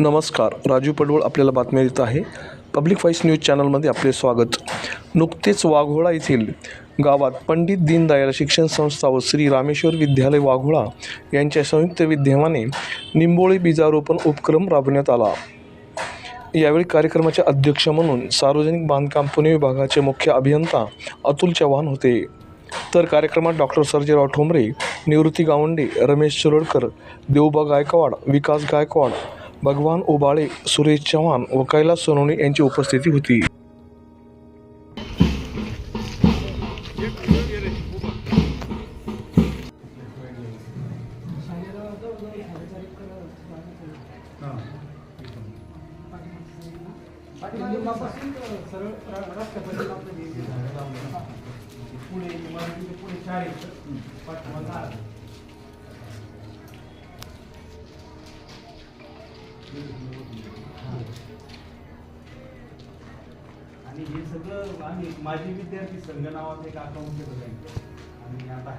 नमस्कार राजू पडवळ आपल्याला बातम्या देत आहे. पब्लिक व्हॉइस न्यूज चॅनलमध्ये आपले स्वागत. नुकतेच वाघोळा येथील गावात पंडित दीनदयाल शिक्षण संस्था व श्री रामेश्वर विद्यालय वाघोळा यांच्या संयुक्त विद्यमाने निंबोळी बीजारोपण उपक्रम राबवण्यात आला. यावेळी कार्यक्रमाचे अध्यक्ष म्हणून सार्वजनिक बांधकाम पुणे विभागाचे मुख्य अभियंता अतुल चव्हाण होते. तर कार्यक्रमात डॉक्टर सर्जेराव ठोंबरे निवृत्ती गावंडे रमेश चिरोडकर देवबा गायकवाड विकास गायकवाड भगवान ओबाळे सुरेश चव्हाण व कैलास सोनवणे यांची उपस्थिती होती. लिंबापासून सरळ आणि हे सगळं आम्ही माजी विद्यार्थी संघ नावाचं एक अकाउंट केलं आणि आता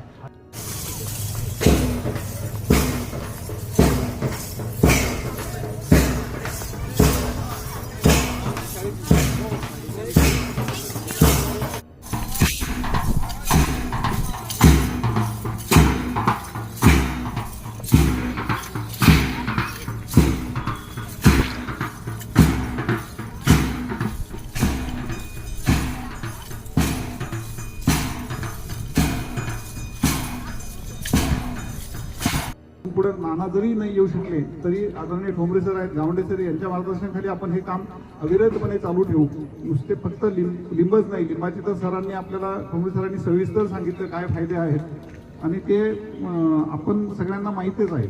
पुढे नाना जरी नाही येऊ शकले तरी आदरणीय ठोंबरे सर आहेत गावंडे सर यांच्या मार्गदर्शनाखाली आपण हे काम अविरतपणे चालू ठेवू. नुसते फक्त लिंब लिंबच नाही लिंबाची तर सरांनी आपल्याला ठोंबरे सरांनी सविस्तर सांगितलं काय फायदे आहेत. आणि ते आपण सगळ्यांना माहितीच आहे.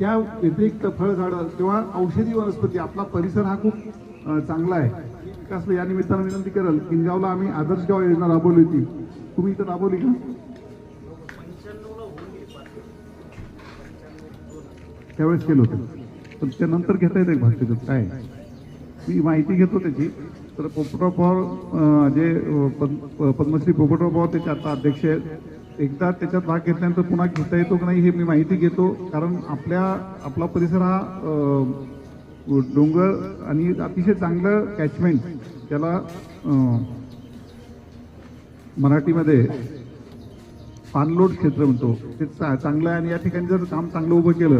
त्या व्यतिरिक्त फळझाडं किंवा औषधी वनस्पती आपला परिसर हा खूप चांगला आहे. कसलं या निमित्तानं विनंती करेल किंजावला आम्ही आदर्श गाव योजना राबवली होती. तुम्ही इथं राबवली का? त्यावेळेस केलं होतं. पण त्यानंतर घेता येतं भाग त्याच्यात काय? मी माहिती घेतो त्याची. तर पोपटराव पवार जे पद्मश्री पोपटराव पवार त्याचे आता अध्यक्ष आहेत. एकदा त्याच्यात भाग घेतल्यानंतर पुन्हा घेता येतो की नाही हे मी माहिती घेतो. कारण आपल्या आपला परिसर हा डोंगर आणि अतिशय चांगलं कॅचमेंट त्याला मराठीमध्ये पाणलोट क्षेत्र म्हणतो. ते चा- चांगलं आहे आणि या ठिकाणी जर काम चांगलं उभं केलं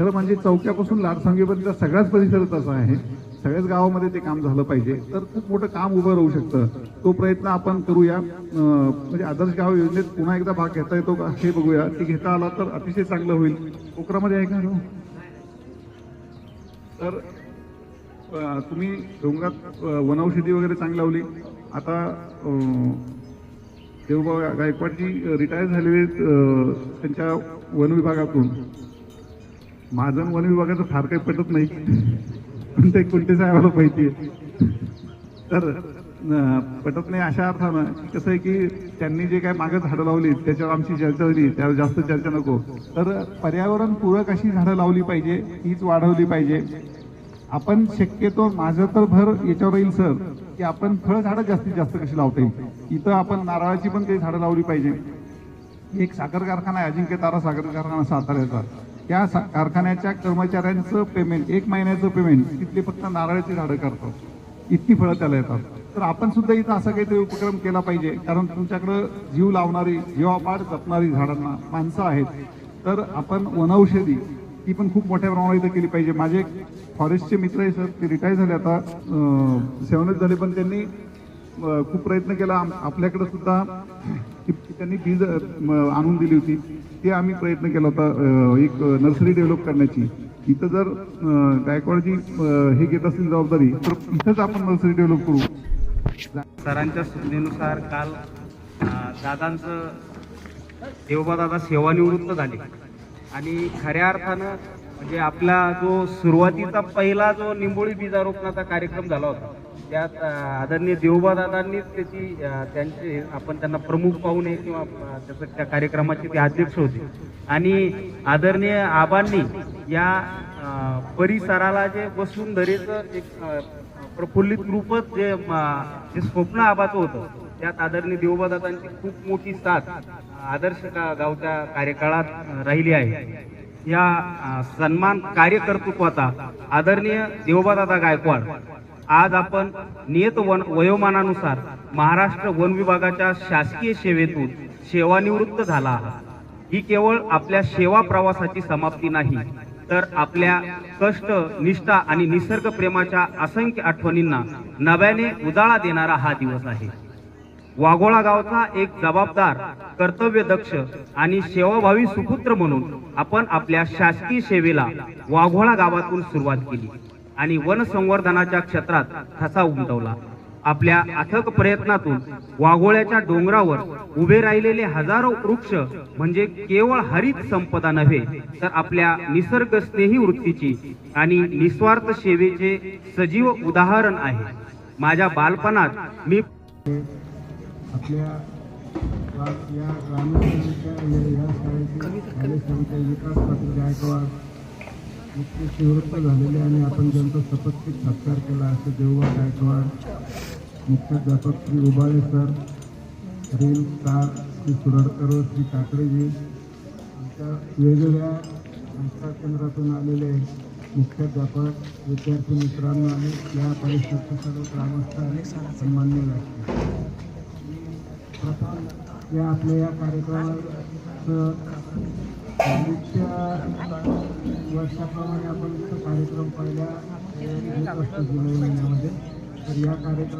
खरं म्हणजे चौक्यापासून लाडसांगेपर्यंत सगळ्याच परिसरात असं आहे. सगळ्याच गावामध्ये ते काम झालं पाहिजे. तर खूप मोठं काम उभं राहू शकतं. तो प्रयत्न आपण करूया. म्हणजे आदर्श गाव योजनेत पुन्हा एकदा भाग घेता येतो का हे बघूया. ते घेता आला तर अतिशय चांगलं होईल. कोकरामध्ये आहे का हो? तर तुम्ही डोंगरात वनौषधी वगैरे चांगली लावली. आता अं, देवबा गायकवाडजी रिटायर झालेले आहेत, त्यांच्या वन विभागातून. माझं वन विभागाचं फार काही पटत नाही. पण ते कोणते साहेबाला माहिती आहे. तर पटत नाही अशा अर्थानं. कसं आहे की त्यांनी जे काय मागं झाडं लावली त्याच्यावर आमची चर्चा झाली त्यावर जास्त चर्चा नको. तर पर्यावरण पूरक अशी झाडं लावली पाहिजे हीच वाढवली पाहिजे. आपण शक्यतो माझं तर भर याच्यावर येईल सर की आपण फळ झाडं जास्तीत जास्त कशी लावता येईल. इथं आपण नारळाची पण काही झाडं लावली पाहिजे. एक साखर कारखाना आहे अजिंक्य तारा साखर कारखाना साताऱ्याचा. त्या सा- कारखान्याच्या कर्मचाऱ्यांचं पेमेंट एक महिन्याचं पेमेंट तिथले फक्त नारळाची झाडं करतो इतकी फळं त्याला येतात. तर आपण सुद्धा इथं असा काहीतरी उपक्रम केला पाहिजे कारण तुमच्याकडं जीव लावणारी जीवापाड जपणारी झाडांना माणसं आहेत. तर आपण वनौषधी ती पण खूप मोठ्या प्रमाणात इथं केली पाहिजे. माझे फॉरेस्टचे मित्र आहे सर ते रिटायर झाले आता. सेवनच झाले पण त्यांनी खूप प्रयत्न केला. आम- आपल्याकडे सुद्धा त्यांनी बीज आणून दिली होती. ते आम्ही प्रयत्न केला होता एक नर्सरी डेव्हलप करण्याची. इथं जर गायकवाडची हे घेत असतील जबाबदारी तर इथंच आपण नर्सरी डेव्हलप करू. सरांच्या सूचनेनुसार काल दादांचं देवबा दादा सेवानिवृत्त झाले. आणि खऱ्या अर्थानं म्हणजे आपला जो सुरुवातीचा पहिला जो निंबोळी बीजारोपणाचा कार्यक्रम झाला होता त्यात आदरणीय देवबादादांनीच त्याची त्यांचे आपण त्यांना प्रमुख पाहुणे किंवा त्याचं त्या कार्यक्रमाचे ते अध्यक्ष होते. आणि आदरणीय आबांनी या परिसराला जे वसुंधरेचं एक प्रफुल्लित रूपच जे जे स्वप्न आबाचं होतं त्यात आदरणीय देवबादातांची खूप मोठी साथ आदर्श गावच्या कार्यकाळात राहिली आहे. या सन्मान कार्यकर्तृत्वाचा आदरणीय देवबादादा गायकवाड आज आपण नियत वन वयोमानानुसार महाराष्ट्र वन विभागाच्या शासकीय सेवेतून सेवानिवृत्त झाला आहात. ही केवळ आपल्या सेवा प्रवासाची समाप्ती नाही तर आपल्या कष्ट निष्ठा आणि निसर्ग प्रेमाच्या असंख्य आठवणींना नव्याने उजाळा देणारा हा दिवस आहे. वाघोळा गावचा एक जबाबदार कर्तव्यदक्ष आणि सेवाभावी सुपुत्र म्हणून आपण आपल्या शासकीय सेवेला वाघोळा गावातून सुरुवात केली. आणि वन संवर्धनाच्या क्षेत्रात ठसा उमटवला. आपल्या अथक प्रयत्नातून वाघोळ्याच्या डोंगरावर उभे राहिलेले हजारो वृक्ष म्हणजे केवळ हरित संपदा नव्हे तर आपल्या निसर्ग स्नेही वृत्तीची आणि निस्वार्थ सेवेचे सजीव उदाहरण आहे. माझ्या बालपणात मी आपल्या या विकास निवृत्त झालेले आणि आपण ज्यांचा शपथविधी सत्कार केला असे देवबा गायकवाड मुख्याध्यापक श्री उबाळे सर रेल स्टार श्री सुरडकर श्री काकडेजी आमच्या वेगवेगळ्या संस्था केंद्रातून आलेले मुख्याध्यापक विद्यार्थी मित्रांनो आणि या परिषदेचे सर्व ग्रामस्थ आणि सन्मान्य व्यक्ती. प्रथम या आपल्या या कार्यक्रमाचं नित्य वर्षाप्रमाणे आपण कार्यक्रम पहिल्या असतो जुलै महिन्यामध्ये. तर या कार्यक्रम